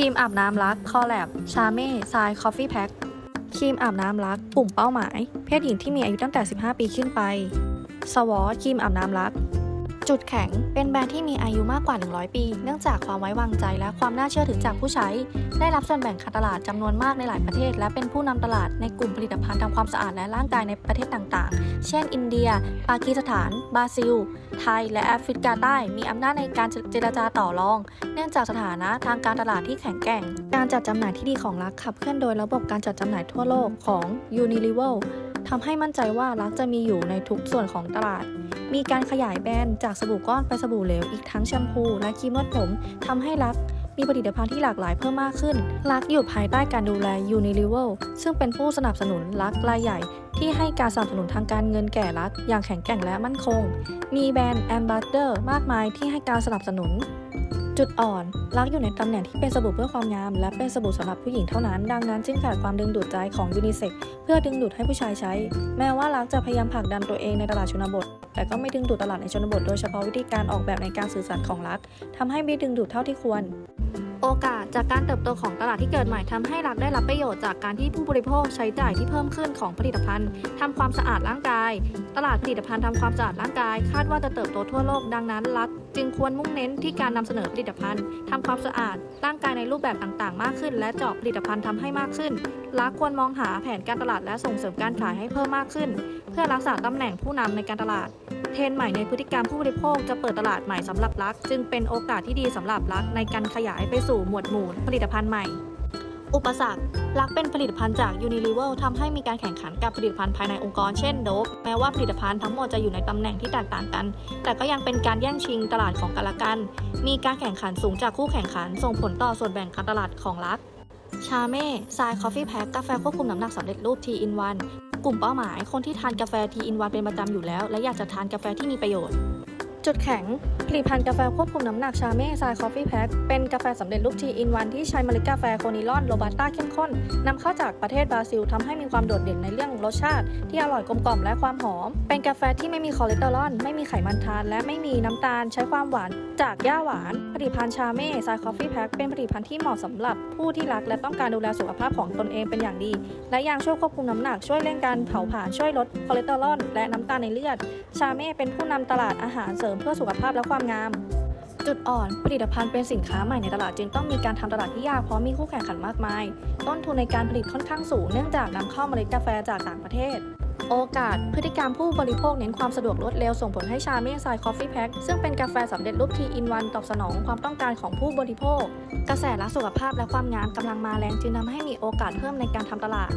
รีมอาบน้ำลักคอแลบชาเม่ทรายคอฟฟี่แพ็คครีมอาบน้ำลักกลุ่มเป้าหมาย เพศหญิงที่มีอายุตั้งแต่ 15 ปีขึ้นไป สวอครีมอาบน้ำลัก จุดแข็ง เป็นแบรนด์ที่มีอายุมากกว่า 100 ปี เนื่องจากความไว้วางใจและความน่าเชื่อถือจากผู้ใช้ ได้รับส่วนแบ่งการตลาดจำนวนมากในหลายประเทศ และเป็นผู้นำตลาดในกลุ่มผลิตภัณฑ์ทำความสะอาดและร่างกายในประเทศต่างๆ เช่น อินเดีย ปากีสถาน บราซิล ไทย และแอฟริกาใต้ มีอำนาจในการเจรจาต่อรอง เนื่องจากสถานะทางการตลาดที่แข็งแกร่ง การจัดจำหน่ายที่ดีของรักขับเคลื่อนโดยระบบการจัดจำหน่ายทั่วโลกของ Unilever ทำให้มั่นใจว่ารักจะมีอยู่ในทุกส่วนของตลาด มีการขยายแบรนด์จากสบู่ก้อนไปสบู่เหลว อีกทั้งแชมพูและครีมนวดผมทำให้รักมีผลิตภัณฑ์ที่หลากหลายเพิ่มมากขึ้น รักอยู่ภายใต้การดูแล Unilever ซึ่งเป็นผู้สนับสนุนรักรายใหญ่ ที่ให้การสนับสนุนทางการเงินแก่รักอย่างแข็งแกร่งและมั่นคง มีแบรนด์แอมบ s สเดอร์มากมายที่ให้การสนับสนุน จุดอ่อนลักอยู่ในตำแหน่งที่เป็นสบู่เพื่อความงาม และเป็นสบู่สำหรับผู้หญิงเท่านั้น ดังนั้นจึงขาดความดึงดูดใจของยูนิเซ็กเพื่อดึงดูดให้ผู้ชายใช้ แม้ว่าลักจะพยายามผลักดันตัวเองในตลาดชนบท แต่ก็ไม่ดึงดูดตลาดในชนบท โดยเฉพาะวิธีการออกแบบในการสื่อสารของลักทำให้ไม่ดึงดูดเท่าที่ควร โอกาสจากการเติบโตของตลาดที่เกิดใหม่ทำให้รักได้รับประโยชน์จากการที่ผู้บริโภคใช้จ่ายที่เพิ่มขึ้นของผลิตภัณฑ์ทำความสะอาดร่างกาย ตลาดผลิตภัณฑ์ทำความสะอาดร่างกาย คาดว่าจะเติบโตทั่วโลกดังนั้นรักจึงควรมุ่งเน้นที่การนำเสนอผลิตภัณฑ์ทำความสะอาดร่างกายในรูปแบบต่างๆ มากขึ้น และเจาะผลิตภัณฑ์ทำให้มากขึ้นรักควรมองหาแผนการตลาดและส่งเสริมการขายให้เพิ่มมากขึ้น เพื่อรักษาตำแหน่งผู้นำในการตลาด เทรนด์ใหม่ในพฤติกรรมผู้บริโภคจะเปิดตลาดใหม่สำหรับรัก จึงเป็นโอกาสที่ดีสำหรับรักในการขยายไปสู่หมวดหมู่ผลิตภัณฑ์ใหม่ อุปสรรครักเป็นผลิตภัณฑ์จาก Unilever ทำให้มีการแข่งขันกับผลิตภัณฑ์ภายในองค์กรเช่นโดบแม้ว่าผลิตภัณฑ์ทั้งหมดจะอยู่ในตำแหน่งที่แตกต่างกัน แต่ก็ยังเป็นการแย่งชิงตลาดของกันและกัน มีการแข่งขันสูงจากคู่แข่งขัน ส่งผลต่อส่วนแบ่งการตลาดของรักชาเม่ทราย คอฟฟี่แพ็คกาแฟควบคุมน้ำหนักสำเร็จรูป T in 1 กลุ่มเป้าหมาย คนที่ทานกาแฟทีอินวันเป็นประจำอยู่แล้ว และอยากจะทานกาแฟที่มีประโยชน์ จุดแข็ง ผลิตภัณฑ์กาแฟควบคุมน้ำหนักชาเม่ทรายคอฟฟี่แพ็คเป็นกาแฟสำเร็จรูป T in 1ที่ใช้เมล็ดกาแฟโคนิลอนโรบัสต้าเข้มข้นนำเข้าจากประเทศบราซิลทำให้มีความโดดเด่นในเรื่องรสชาติ ที่อร่อยกลมกล่อมและความหอม เป็นกาแฟที่ไม่มีคอเลสเตอรอลไม่มีไขมันทาน และไม่มีน้ำตาลใช้ความหวานจากหญ้าหวาน ผลิตภัณฑ์ชาเม่ทรายคอฟฟี่แพ็คเป็นผลิตภัณฑ์ที่เหมาะสำหรับผู้ที่รักและต้องการดูแลสุขภาพของตนเองเป็นอย่างดี และยังช่วยควบคุมน้ำหนักช่วยเร่งการเผาผลาญช่วยลดคอเลสเตอรอลและน้ำตาลในเลือด ชาเม่เป็นผู้นำตลาดอาหารเสริมเพื่อสุขภาพและความงาม จุดอ่อนผลิตภัณฑ์เป็นสินค้าใหม่ในตลาดจึงต้องมีการทำตลาดที่ยากเพราะมีคู่แข่งขันมากมาย ต้นทุนในการผลิตค่อนข้างสูงเนื่องจากนำเข้าเมล็ดกาแฟจากต่างประเทศ โอกาส พฤติกรรมผู้บริโภคเน้นความสะดวกรวดเร็วส่งผลให้ชาเม่ไซคอฟฟี่แพ็คซึ่งเป็นกาแฟสำเร็จรูปทีอินวันตอบสนองความต้องการของผู้บริโภค กระแสรักสุขภาพและความงามกำลังมาแรงจึงทำให้มีโอกาสเพิ่มในการทำตลาด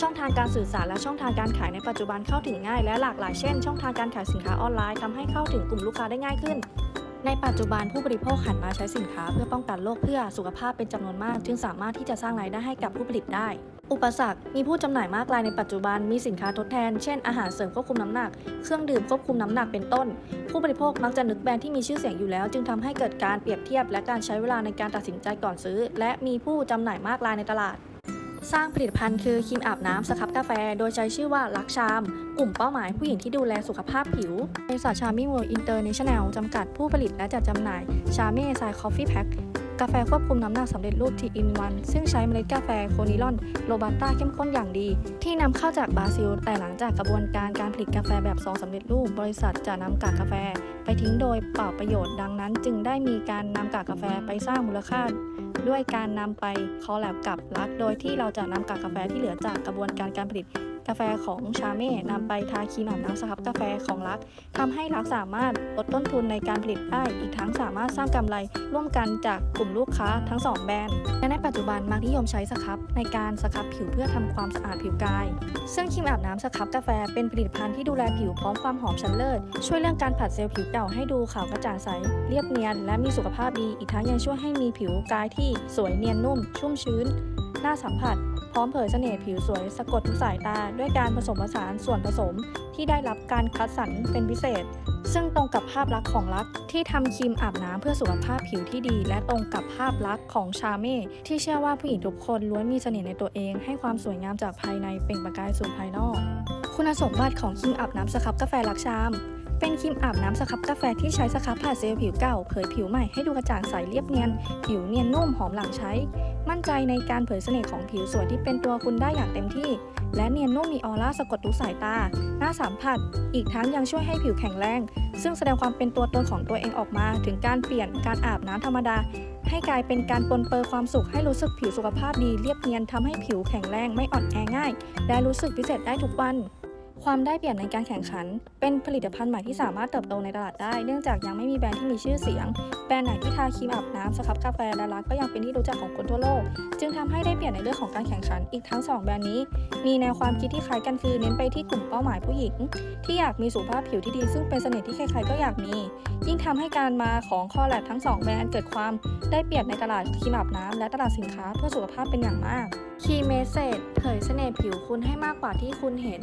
ช่องทางการสื่อสารและช่องทางการขายในปัจจุบันเข้าถึงง่ายและหลากหลายเช่น ช่องทางการขายสินค้าออนไลน์ทำให้เข้าถึงกลุ่มลูกค้าได้ง่ายขึ้นในปัจจุบันผู้บริโภคหันมาใช้สินค้าเพื่อป้องกันโรคเพื่อสุขภาพเป็นจำนวนมาก จึงสามารถที่จะสร้างรายได้ให้กับผู้ผลิตได้ อุปสรรค มีผู้จำหน่ายมากรายในปัจจุบัน มีสินค้าทดแทน เช่น อาหารเสริมควบคุมน้ำหนัก เครื่องดื่มควบคุมน้ำหนัก เป็นต้น ผู้บริโภคมักจะนึกแบรนด์ที่มีชื่อเสียงอยู่แล้ว จึงทำให้เกิดการเปรียบเทียบ และการใช้เวลาในการตัดสินใจก่อนซื้อ และมีผู้จำหน่ายมากรายในตลาดสร้างผลิตภัณฑ์คือครีมอาบน้ำสครับกาแฟ โดยใช้ชื่อว่าลักชาม กลุ่มเป้าหมายผู้หญิงที่ดูแลสุขภาพผิวบริษัทชามี่เวิลด์อินเตอร์เนชั่นแนลจำกัดผู้ผลิตและจัดจำหน่ายชาเม่ไซคอฟฟี่แพ็ค กาแฟควบคุมน้ำหนักสำเร็จรูป T in 1ซึ่งใช้เมล็ดกาแฟโคนิลอนโรบัสต้าเข้มข้นอย่างดี ที่นำเข้าจากบราซิล แต่หลังจากกระบวนการการผลิตกาแฟแบบซองสำเร็จรูป บริษัทจะนำกากกาแฟ ไปทิ้งโดยเปล่าประโยชน์ดังนั้น จึงได้มีการนำกากกาแฟไปสร้างมูลค่า ด้วยการนำไปคอลแลบกับรัก โดยที่เราจะนำกากกาแฟที่เหลือจากกระบวนการการผลิต กาแฟของชาเม่นำไปทาครีมอาบน้ำสครับกาแฟของรักทำให้รักสามารถลดต้นทุนในการผลิตได้ อีกทั้งสามารถสร้างกำไรร่วมกันจากกลุ่มลูกค้าทั้งสองแบรนด์และในปัจจุบันมักนิยมใช้สครับในการสครับผิวเพื่อทำความสะอาดผิวกาย ซึ่งครีมอาบน้ำสครับกาแฟเป็นผลิตภัณฑ์ที่ดูแลผิวพร้อมความหอมชั้นเลิศช่วยเรื่องการผัดเซลล์ผิวเก่าให้ดูขาวกระจ่างใส เรียบเนียน และมีสุขภาพดีอีกทั้งยังช่วยให้มีผิวกายที่สวยเนียนนุ่ม ชุ่มชื้นน่าสัมผัส ร้อมเผยเสน่ห์ผิวสวยสะกดทุกสายตา ด้วยการผสมผสานส่วนผสมที่ได้รับการคัดสรรเป็นพิเศษ ซึ่งตรงกับภาพลักษณ์ของรักที่ทำครีมอาบน้ำเพื่อสุขภาพผิวที่ดี และตรงกับภาพลักษณ์ของชาเม่ที่เชื่อว่าผู้หญิงทุกคนล้วนมีเสน่ห์ในตัวเอง ให้ความสวยงามจากภายในเปล่งประกายสู่ภายนอก คุณสมบัติของครีมอาบน้ำสครับกาแฟลักชามเป็นครีมอาบน้ำสครับกาแฟที่ใช้สครับผ่าเซลล์ผิวเก่าเผยผิวใหม่ให้ดูกระจ่างใสเรียบเนียน ผิวเนียนนุ่มหอมหลังใช้ มั่นใจในการเผยเสน่ห์ของผิวสวยที่เป็นตัวคุณได้อย่างเต็มที่ และเนียนนุ่มมีออร่าสะกดทุกสายตา น่าสัมผัส อีกทั้งยังช่วยให้ผิวแข็งแรง ซึ่งแสดงความเป็นตัวตนของตัวเองออกมา ถึงการเปลี่ยนการอาบน้ำธรรมดา ให้กลายเป็นการปนเปื้อความสุขให้รู้สึกผิวสุขภาพดีเรียบเนียนทำให้ผิวแข็งแรงไม่อ่อนแอง่าย และรู้สึกพิเศษได้ทุกวัน ความได้เปรียบในการแข่งขัน เป็นผลิตภัณฑ์ใหม่ที่สามารถเติบโตในตลาดได้ เนื่องจากยังไม่มีแบรนด์ที่มีชื่อเสียง แบรนด์ไหนที่ทาครีมอาบน้ำสครับกาแฟและรักก็ยังเป็นที่รู้จักของคนทั่วโลก จึงทำให้ได้เปรียบในเรื่องของการแข่งขัน อีกทั้งสองแบรนด์นี้ มีแนวความคิดที่คล้ายกันคือเน้นไปที่กลุ่มเป้าหมายผู้หญิง ที่อยากมีสุขภาพผิวที่ดี ซึ่งเป็นเสน่ห์ที่ใครๆก็อยากมี ยิ่งทำให้การมาของคอแลบทั้งสองแบรนด์เกิดความได้เปรียบในตลาดครีมอาบน้ำและตลาดสินค้าเพื่อสุขภาพเป็นอย่างมากคีเมเซจเผยเสน่ห์ผิวคุณให้มากกว่าที่คุณเห็น